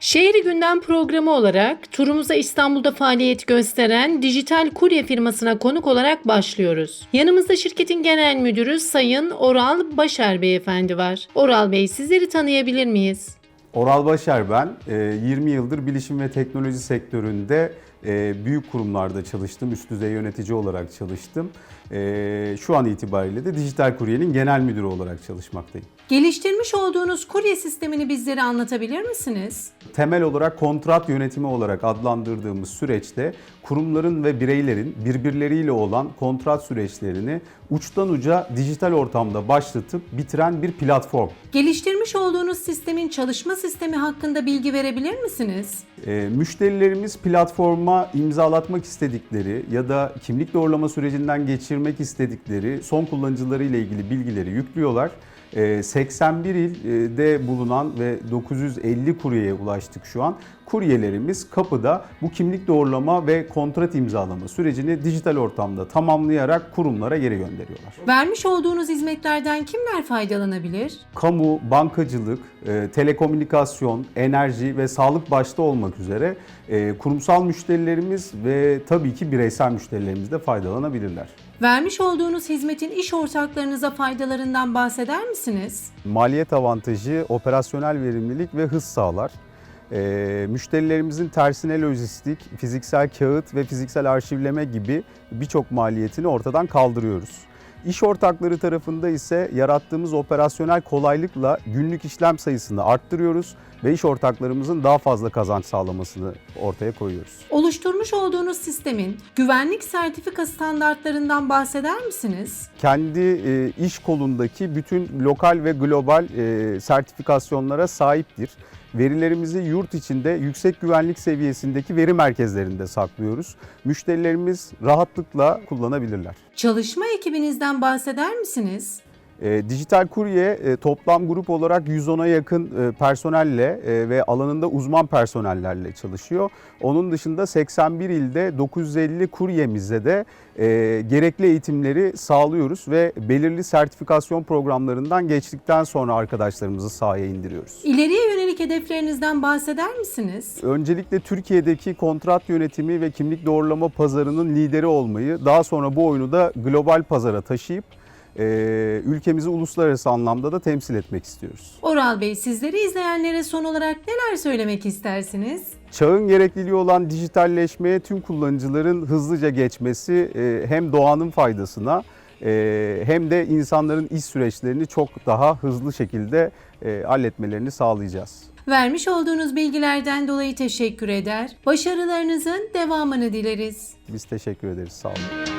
Şehri Gündem programı olarak turumuza İstanbul'da faaliyet gösteren dijital kurye firmasına konuk olarak başlıyoruz. Yanımızda şirketin genel müdürü Sayın Oral Başar Beyefendi var. Oral Bey sizleri tanıyabilir miyiz? Oral Başar ben. Ee, 20 yıldır bilişim ve teknoloji sektöründe e, büyük kurumlarda çalıştım. Üst düzey yönetici olarak çalıştım. Ee, Şu an itibariyle de Dijital Kurye'nin genel müdürü olarak çalışmaktayım. Geliştirmiş olduğunuz kurye sistemini bizlere anlatabilir misiniz? Temel olarak kontrat yönetimi olarak adlandırdığımız süreçte kurumların ve bireylerin birbirleriyle olan kontrat süreçlerini uçtan uca dijital ortamda başlatıp bitiren bir platform. Geliştirmiş olduğunuz sistemin çalışma sistemi hakkında bilgi verebilir misiniz? E, müşterilerimiz platforma imzalatmak istedikleri ya da kimlik doğrulama sürecinden geçirmek istedikleri son kullanıcıları ile ilgili bilgileri yüklüyorlar. E, 81 ilde bulunan ve 950 kuryeye ulaştık şu an. Kuryelerimiz kapıda bu kimlik doğrulama ve kontrat imzalama sürecini dijital ortamda tamamlayarak kurumlara geri gönderiyorlar. Vermiş olduğunuz hizmetlerden kimler faydalanabilir? kamu, bankacılık, e, telekomünikasyon, enerji ve sağlık başta olmak üzere e, kurumsal müşterilerimiz ve tabii ki bireysel müşterilerimiz de faydalanabilirler. Vermiş olduğunuz hizmetin iş ortaklarınıza faydalarından bahseder misiniz? Maliyet avantajı, operasyonel verimlilik ve hız sağlar. E, müşterilerimizin tersine lojistik, fiziksel kağıt ve fiziksel arşivleme gibi birçok maliyetini ortadan kaldırıyoruz. İş ortakları tarafında ise yarattığımız operasyonel kolaylıkla günlük işlem sayısını arttırıyoruz ve iş ortaklarımızın daha fazla kazanç sağlamasını ortaya koyuyoruz. Oluşturmuş olduğunuz sistemin güvenlik sertifika standartlarından bahseder misiniz? Kendi e, iş kolundaki bütün lokal ve global e, sertifikasyonlara sahiptir. Verilerimizi yurt içinde yüksek güvenlik seviyesindeki veri merkezlerinde saklıyoruz. Müşterilerimiz rahatlıkla kullanabilirler. Çalışma ekibinizden bahseder misiniz? E, Dijital Kurye e, toplam grup olarak 110'a yakın e, personelle e, ve alanında uzman personellerle çalışıyor. Onun dışında 81 ilde 950 kuryemize de e, gerekli eğitimleri sağlıyoruz ve belirli sertifikasyon programlarından geçtikten sonra arkadaşlarımızı sahaya indiriyoruz. İleriye yönelik hedeflerinizden bahseder misiniz? Öncelikle Türkiye'deki kontrat yönetimi ve kimlik doğrulama pazarının lideri olmayı, daha sonra bu oyunu da global pazara taşıyıp e, ülkemizi uluslararası anlamda da temsil etmek istiyoruz. Oral Bey sizleri izleyenlere son olarak neler söylemek istersiniz? Çağın gerekliliği olan dijitalleşmeye tüm kullanıcıların hızlıca geçmesi e, hem doğanın faydasına e, hem de insanların iş süreçlerini çok daha hızlı şekilde e, halletmelerini sağlayacağız. Vermiş olduğunuz bilgilerden dolayı teşekkür eder. Başarılarınızın devamını dileriz. Biz teşekkür ederiz. Sağ olun.